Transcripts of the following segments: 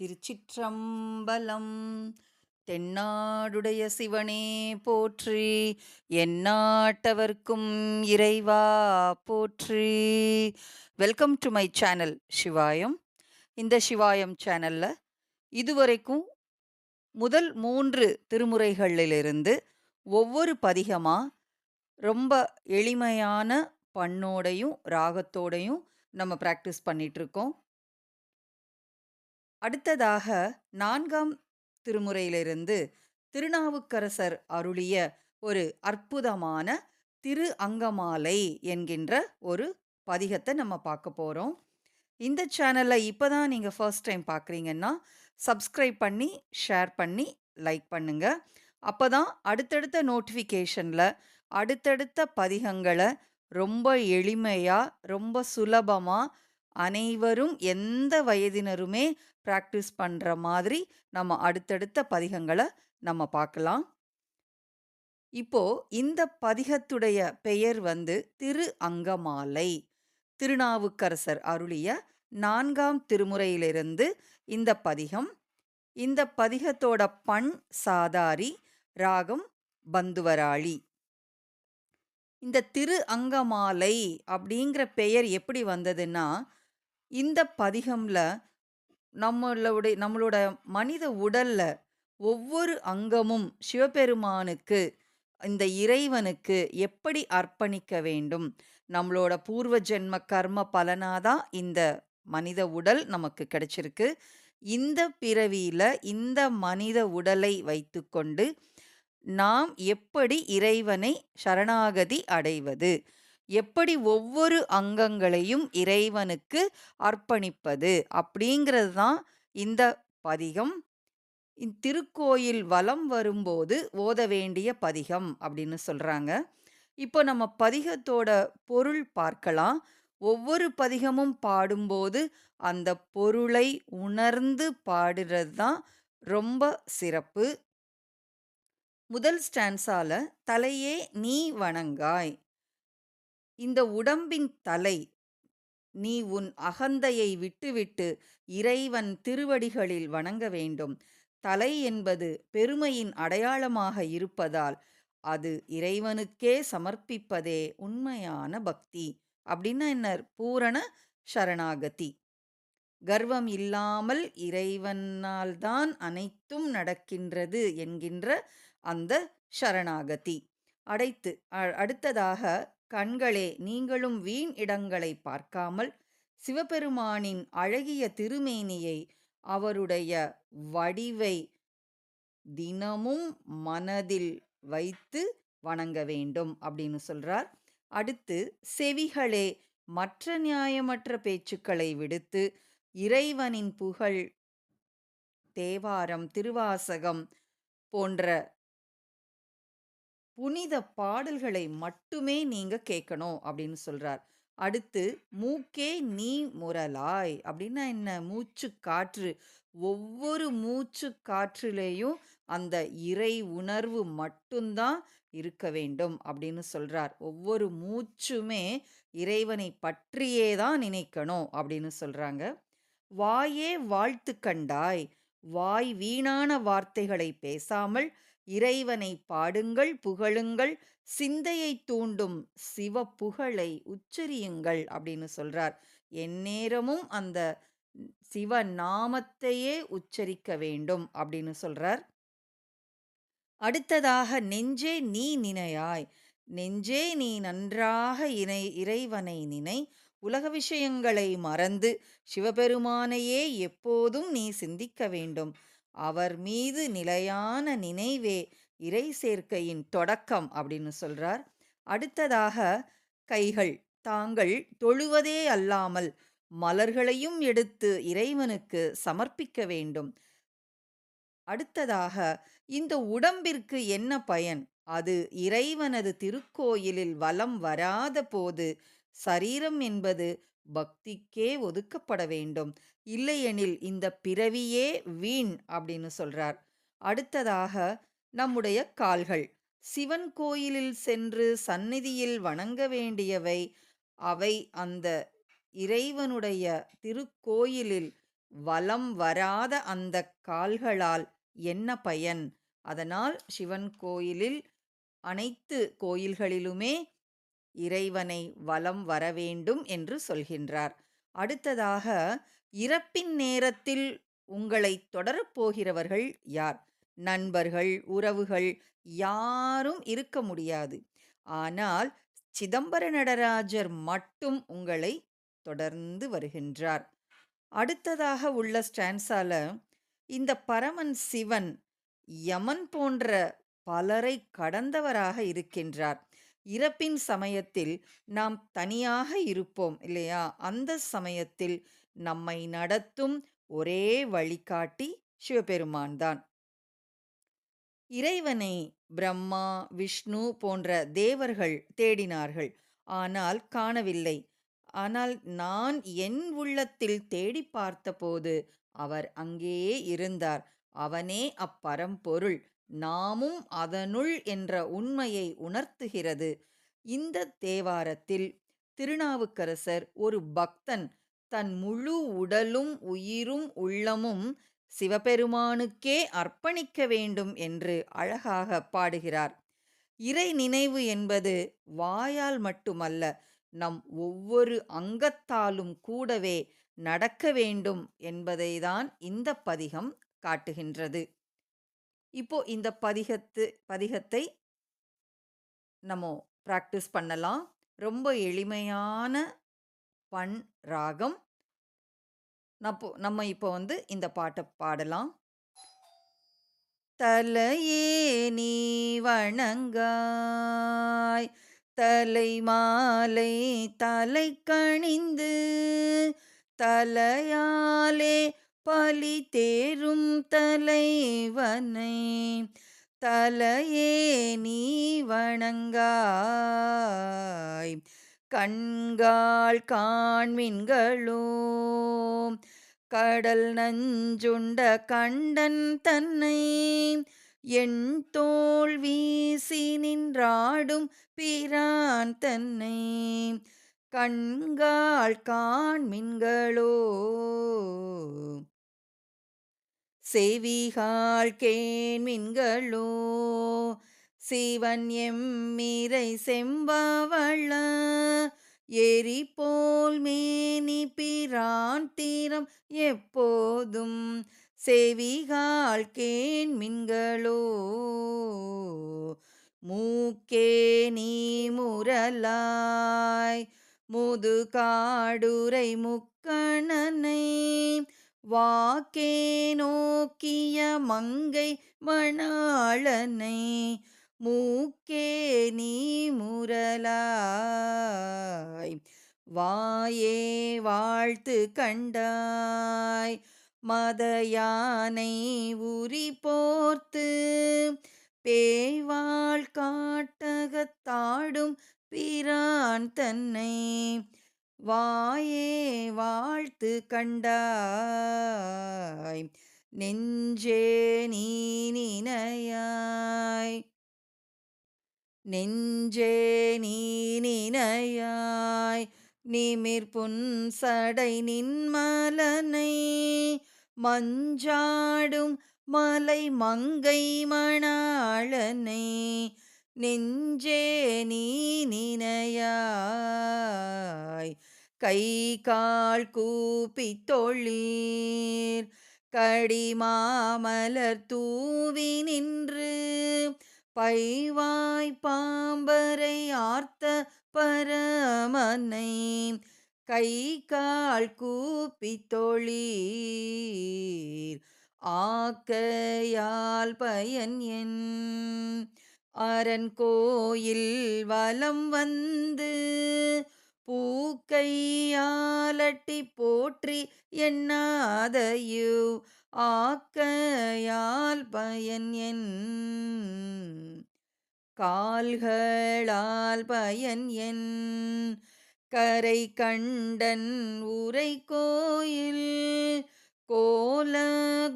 திருச்சிற்றம்பலம். தென்னாடுடைய சிவனே போற்றி எந்நாட்டவர்க்கும் இறைவா போற்றி. Welcome to my channel Sivayam இந்த சிவாயம் சேனலில் இதுவரைக்கும் முதல் மூன்று திருமுறைகளிலிருந்து ஒவ்வொரு பதிகமாக ரொம்ப எளிமையான பண்ணோடையும் ராகத்தோடையும் நம்ம ப்ராக்டிஸ் பண்ணிகிட்ருக்கோம் அடுத்ததாக நான்காம் திருமுறையிலிருந்து திருநாவுக்கரசர் அருளிய ஒரு அற்புதமான திரு அங்கமாலை என்கின்ற ஒரு பதிகத்தை நம்ம பார்க்க போகிறோம் இந்த சேனலில் இப்போ தான் நீங்கள் ஃபர்ஸ்ட் டைம் பார்க்குறீங்கன்னா சப்ஸ்கிரைப் பண்ணி ஷேர் பண்ணி லைக் பண்ணுங்கள் அப்போ தான் அடுத்தடுத்த நோட்டிஃபிகேஷனில் அடுத்தடுத்த பதிகங்களை ரொம்ப எளிமையாக ரொம்ப சுலபமாக அனைவரும் எந்த வயதினருமே ப்ராக்டிஸ் பண்ணுற மாதிரி நம்ம அடுத்தடுத்த பதிகங்களை நம்ம பார்க்கலாம். இப்போ இந்த பதிகத்துடைய பெயர் வந்து திரு அங்கமாலை. திருநாவுக்கரசர் அருளிய நான்காம் திருமுறையிலிருந்து இந்த பதிகம். இந்த பதிகத்தோட பண் சாதாரி ராகம் பந்துவராளி. இந்த திரு அங்கமாலை அப்படிங்கிற பெயர் எப்படி வந்ததுன்னா இந்த பதிகம்ல நம்மளுடைய நம்மளோட மனித உடல்ல ஒவ்வொரு அங்கமும் சிவபெருமானுக்கு இந்த இறைவனுக்கு எப்படி அர்ப்பணிக்க வேண்டும்? நம்மளோட பூர்வ ஜென்ம கர்ம பலனாதான் இந்த மனித உடல் நமக்கு கிடைச்சிருக்கு. இந்த பிறவியில இந்த மனித உடலை வைத்துக்கொண்டு நாம் எப்படி இறைவனை சரணாகதி அடைவது? எப்படி ஒவ்வொரு அங்கங்களையும் இறைவனுக்கு அர்ப்பணிப்பது அப்படிங்கிறது தான் இந்த பதிகம். திருக்கோயில் வலம் வரும்போது ஓத வேண்டிய பதிகம் அப்படின்னு சொல்கிறாங்க இப்போ நம்ம பதிகத்தோட பொருள் பார்க்கலாம். ஒவ்வொரு பதிகமும் பாடும்போது அந்த பொருளை உணர்ந்து பாடுறது தான் ரொம்ப சிறப்பு. முதல் ஸ்டான்ஸால தலையே நீ வணங்காய். இந்த உடம்பின் தலை நீ உன் அகந்தையை விட்டுவிட்டு இறைவன் திருவடிகளில் வணங்க வேண்டும். தலை என்பது பெருமையின் அடையாளமாக இருப்பதால் அது இறைவனுக்கே சமர்ப்பிப்பதே உண்மையான பக்தி. அப்படின்னா என்ன பூரண சரணாகதி. கர்வம் இல்லாமல் இறைவனால் தான் அனைத்தும் நடக்கின்றது என்கின்ற அந்த சரணாகதி. அடைத்து அடுத்ததாக கண்களே நீங்களும் வீண் இடங்களை பார்க்காமல் சிவபெருமானின் அழகிய திருமேனியை அவருடைய வடிவை தினமும் மனதில் வைத்து வணங்க வேண்டும் அப்படின்னு சொல்றார். அடுத்து செவிகளே மற்ற நியாயமற்ற பேச்சுக்களை விடுத்து இறைவனின் புகழ் தேவாரம் திருவாசகம் போன்ற புனித பாடல்களை மட்டுமே நீங்க கேட்கணும் அப்படின்னு சொல்றார். அடுத்து மூக்கே நீ முரலாய் அப்படின்னா என்ன? மூச்சு காற்று. ஒவ்வொரு மூச்சு காற்றிலேயும் அந்த இறை உணர்வு மட்டும்தான் இருக்க வேண்டும் அப்படின்னு சொல்றார். ஒவ்வொரு மூச்சுமே இறைவனை பற்றியே தான் நினைக்கணும் அப்படின்னு சொல்றாங்க. வாயே வாழ்த்து கண்டாய். வாய் வீணான வார்த்தைகளை பேசாமல் இறைவனை பாடுங்கள் புகழுங்கள் சிந்தையை தூண்டும் சிவ புகழை உச்சரியுங்கள் அப்படின்னு சொல்றார். எந்நேரமும் அந்த சிவ நாமத்தையே உச்சரிக்க வேண்டும் அப்படின்னு சொல்றார். அடுத்ததாக நெஞ்சே நீ நினையாய் நெஞ்சே நீ நன்றாக இணை இறைவனை நினை உலக விஷயங்களை மறந்து சிவபெருமானையே எப்போதும் நீ சிந்திக்க வேண்டும். அவர் மீது நிலையான நினைவே இறை சேர்க்கையின் தொடக்கம் அப்படின்னு சொல்றார். அடுத்ததாக கைகள் தாங்கள் தொழுவதே அல்லாமல் மலர்களையும் எடுத்து இறைவனுக்கு சமர்ப்பிக்க வேண்டும். அடுத்ததாக இந்த உடம்பிற்கு என்ன பயன்? அது இறைவனது திருக்கோயிலில் வலம் வராத போது சரீரம் என்பது பக்திக்கே ஒதுக்கப்பட வேண்டும். இல்லையெனில் இந்த பிறவியே வீண் அப்படின்னு சொல்றார் அடுத்ததாக நம்முடைய கால்கள் சிவன் கோயிலில் சென்று சந்நிதியில் வணங்க வேண்டியவை அவை அந்த இறைவனுடைய திருக்கோயிலில் வலம் வராத அந்த கால்களால் என்ன பயன்? அதனால் சிவன் கோயிலில் அனைத்து கோயில்களிலுமே இறைவனை வலம் வரவேண்டும் என்று சொல்கின்றார். அடுத்ததாக இறப்பின் நேரத்தில் உங்களை தொடரப்போகிறவர்கள் யார்? நண்பர்கள், உறவுகள் யாரும் இருக்க முடியாது. ஆனால் சிதம்பர நடராஜர் மட்டும் உங்களை தொடர்ந்து வருகின்றார். அடுத்ததாக உள்ள ஸ்டான்ஸால இந்த பரமன் சிவன் யமன் போன்ற பலரை கடந்தவராக இருக்கின்றார். இறப்பின் சமயத்தில் நாம் தனியாக இருப்போம் இல்லையா? அந்த சமயத்தில் நம்மை நடத்தும் ஒரே வழிகாட்டி சிவபெருமான் தான். இறைவனை பிரம்மா, விஷ்ணு போன்ற தேவர்கள் தேடினார்கள். ஆனால் காணவில்லை. ஆனால் நான் என் உள்ளத்தில் தேடிப் பார்த்தபோது அவர் அங்கேயே இருந்தார். அவனே அப்பரம்பொருள். நாமும் அதனுள் என்ற உண்மையை உணர்த்துகிறது. இந்தத் தேவாரத்தில் திருநாவுக்கரசர் ஒரு பக்தன் தன் முழு உடலும், உயிரும், உள்ளமும் சிவபெருமானுக்கே அர்ப்பணிக்க வேண்டும் என்று அழகாகப் பாடுகிறார். இறை நினைவு என்பது வாயால் மட்டுமல்ல, நம் ஒவ்வொரு அங்கத்தாலும் கூடவே நடக்க வேண்டும் என்பதைதான் இந்தப் பதிகம் காட்டுகின்றது. இப்போ இந்த பதிகத்து பதிகத்தை நம்ம ப்ராக்டிஸ் பண்ணலாம். ரொம்ப எளிமையான பண், ராகம். நப்போ நம்ம இப்போ வந்து இந்த பாட்டை பாடலாம். தலையே நீ வணங்காய் தலை மாலை தலை கணிந்து தலையாலே பலி தேரும் தலைவனை தலையே நீ வணங்காய். கண்கால் காண்மின்களோ கடல் நஞ்சுண்ட கண்டன் தன்னை என் தோல் வீசி நின்றாடும் பிரான் தன்னை. கண்கால் காண்மின்களோ செவிகாள் கேண்மின்களோ? சிவன் எம்மிறை செம்பவள எரி போல் மேனி பிரான் தீரம் எப்போதும் செவிகாள் கேண்மின்களோ? மூக்கே நீ முரலாய் முது காடுரை முக்கணனை வாக்கே நோக்கிய மங்கை மணாளனை மூக்கே நீ முரலாய். வாயே வாழ்த்து கண்டாய் மதயானை உரி போர்த்து. பேய்வாள் காட்டகத்தாடும் பிரான் தன்னை வாயே வா வாழ்த்து கண்டாய். நெஞ்சே நீ நினையாய். நெஞ்சே நீ நினையாய். நிமிர் புன் சடை நின்மலனை மஞ்சாடும் மலை மங்கை மணாளனை. நெஞ்சே நீ நினையாய். கை கால் கூப்பி தொழீர் கடிமாமலர் தூவி நின்று பைவாய் பாம்பரை ஆர்த்த பரமனை கை கால் கூப்பி தொழீர் ஆக்கையால் பயன் என் அரண் கோயில் வலம் வந்து பூக்கையாலட்டி போற்றி எண்ணாதையு ஆக்கையால் பயன் என் கால்களால் பயன் என் கரை கண்டன் உரை கோயில் கோல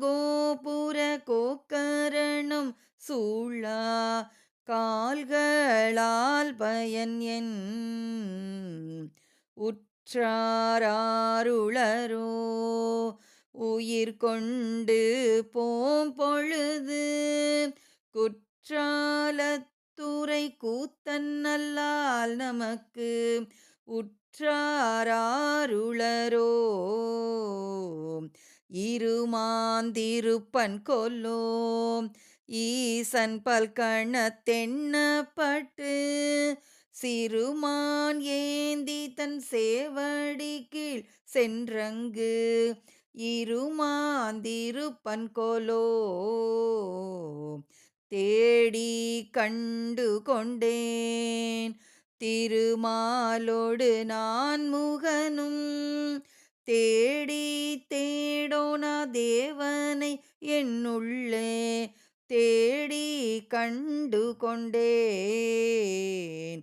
கோபுர கோக்கரணம் சூழா கால்களால் பயன் என் உற்றாருளரோ உயிர் கொண்டு போம் பொழுது குற்றாலத்துறை கூத்தன் நல்லால் நமக்கு உற்றாராருளரோ இருமாந்திருப்பன் கொல்லோ ஈசன் பல்கணத்தெண்ணப்பட்டு சிறுமான் ஏந்தி தன் சேவடி கீழ் சென்றங்கு இருமாந்திருப்பன் கோலோ தேடி கண்டு கொண்டேன். திருமாலோடு நான் முகனும் தேடி தேடோனா தேவனை என்னுள்ளே தேடி கண்டு கொண்டேன்.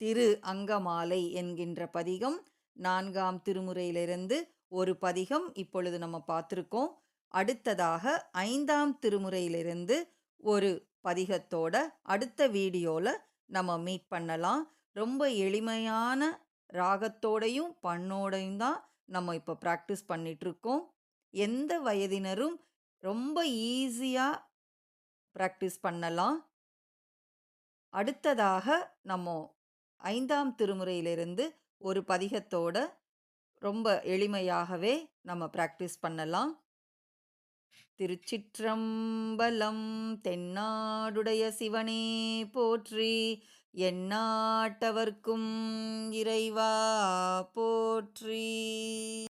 திரு அங்கமாலை என்கின்ற பதிகம் நான்காம் திருமுறையிலிருந்து ஒரு பதிகம் இப்பொழுது நம்ம பார்த்துருக்கோம். அடுத்ததாக ஐந்தாம் திருமுறையிலிருந்து ஒரு பதிகத்தோட அடுத்த வீடியோவில் நம்ம மீட் பண்ணலாம். ரொம்ப எளிமையான ராகத்தோடையும் பண்ணோடையும் தான் நம்ம இப்போ ப்ராக்டிஸ் பண்ணிகிட்ருக்கோம் எந்த வயதினரும் ரொம்ப ஈஸியாக ப்ராக்டிஸ் பண்ணலாம். அடுத்ததாக நம்ம ஐந்தாம் திருமுறையிலிருந்து ஒரு பதிகத்தோட ரொம்ப எளிமையாகவே நம்ம ப்ராக்டிஸ் பண்ணலாம். திருச்சிற்றம்பலம் தென்னாடுடைய சிவனே போற்றி எந்நாட்டவர்க்கும் இறைவா போற்றி.